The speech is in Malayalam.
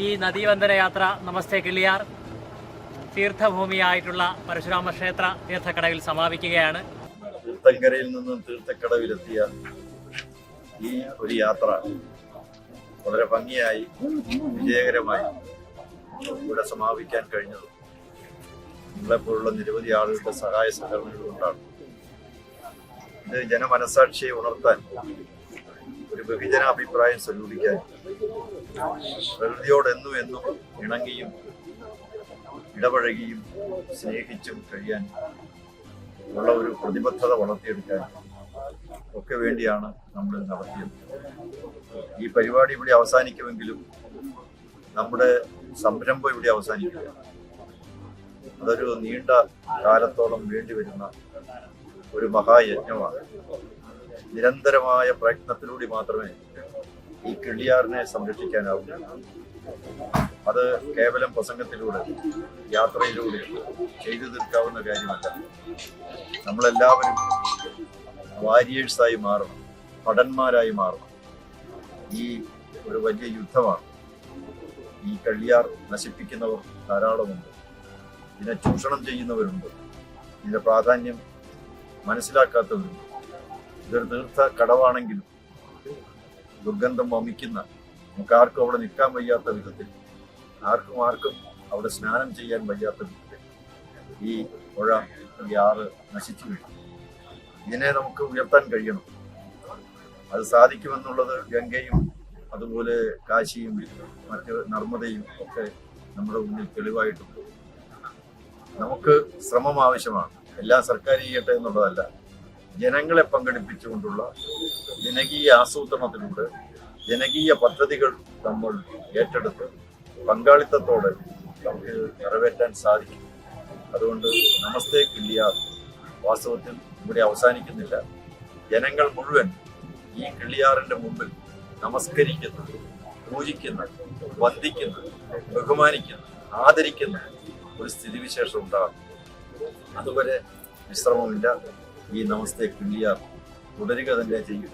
ഈ നദീവന്ദന യാത്ര നമസ്തേ കിളിയാർ തീർത്ഥഭൂമിയായിട്ടുള്ള പരശുരാമ ക്ഷേത്ര തീർത്ഥക്കടവിൽ സമാപിക്കുകയാണ്. തീർത്ഥങ്കരയിൽ നിന്നും തീർത്ഥക്കടവിലെത്തിയ ഈ ഒരു യാത്ര വളരെ ഭംഗിയായി വിജയകരമായി ഇവിടെ സമാപിക്കാൻ കഴിഞ്ഞത്. നമ്മളെപ്പോലുള്ള നിരവധി ആളുകളുടെ സഹായ സഹകരണങ്ങൾ കൊണ്ടാണ്. ഇത് ജനമനസാക്ഷിയെ ഉണർത്താൻ ഒരു ബഹുജന അഭിപ്രായം സ്വരൂപിക്കാൻ. പ്രകൃതിയോട് എന്നും ഇണങ്ങിയും ഇടപഴകിയും സ്നേഹിച്ചും കഴിയാൻ ഉള്ള ഒരു പ്രതിബദ്ധത വളർത്തിയെടുക്കാൻ ഒക്കെ വേണ്ടിയാണ് നമ്മൾ നടത്തിയത്. ഈ പരിപാടി ഇവിടെ അവസാനിക്കുമെങ്കിലും നമ്മുടെ സംരംഭം ഇവിടെ അവസാനിക്കില്ല. അതൊരു നീണ്ട കാലത്തോളം വേണ്ടിവരുന്ന ഒരു മഹായജ്ഞമാണ്. നിരന്തരമായ പ്രയത്നത്തിലൂടെ മാത്രമേ ഈ കിള്ളിയാറിനെ സംരക്ഷിക്കാനാവൂ. അത് കേവലം പ്രസംഗത്തിലൂടെ യാത്രയിലൂടെ ചെയ്തു തീർക്കാവുന്ന കാര്യമല്ല. നമ്മളെല്ലാവരും വാരിയേഴ്സായി മാറണം ഭടന്മാരായി മാറണം. ഈ ഒരു വലിയ യുദ്ധമാണ്. ഈ കള്ളിയാർ നശിപ്പിക്കുന്നവർ ധാരാളമുണ്ട്. ഇതിനെ ചൂഷണം ചെയ്യുന്നവരുണ്ട്. ഇതിന്റെ പ്രാധാന്യം മനസ്സിലാക്കാത്തവരുണ്ട്. ഇതൊരു തീർത്ഥ കടവാണെങ്കിലും ദുർഗന്ധം വമിക്കുന്ന നമുക്ക് ആർക്കും അവിടെ നിൽക്കാൻ വയ്യാത്ത വിധത്തിൽ ആർക്കും ആർക്കും അവിടെ സ്നാനം ചെയ്യാൻ വയ്യാത്ത വിധത്തിൽ ഈ പുഴ ഈ ആറ് നശിച്ചു വീഴും ഇതിനെ നമുക്ക് ഉയർത്താൻ കഴിയണം. അത് സാധിക്കുമെന്നുള്ളത് ഗംഗയും അതുപോലെ കാശിയും മറ്റ് നർമ്മദയും ഒക്കെ നമ്മുടെ മുന്നിൽ തെളിവായിട്ടുണ്ട് നമുക്ക് ശ്രമം ആവശ്യമാണ്. എല്ലാം സർക്കാർ ചെയ്യട്ടെ എന്നുള്ളതല്ല. ജനങ്ങളെ പങ്കെടുപ്പിച്ചുകൊണ്ടുള്ള ജനകീയ ആസൂത്രണത്തിലൂടെ ജനകീയ പദ്ധതികൾ നമ്മൾ ഏറ്റെടുത്ത് പങ്കാളിത്തത്തോടെ നമുക്ക് നിറവേറ്റാൻ സാധിക്കും. അതുകൊണ്ട് നമസ്തേ കില്ലിയ വാസ്തവത്തിൽ ഇവിടെ അവസാനിക്കുന്നില്ല. ജനങ്ങൾ മുഴുവൻ ഈ കിള്ളിയാറിന്റെ മുമ്പിൽ നമസ്കരിക്കുന്ന പൂജിക്കുന്ന വന്ദിക്കുന്ന ബഹുമാനിക്കുന്ന ആദരിക്കുന്ന ഒരു സ്ഥിതിവിശേഷം ഉണ്ടാകും അതുവരെ വിശ്രമമില്ല. ഈ നമസ്തേ കുല്യ തുടരുക തന്നെ ചെയ്യും.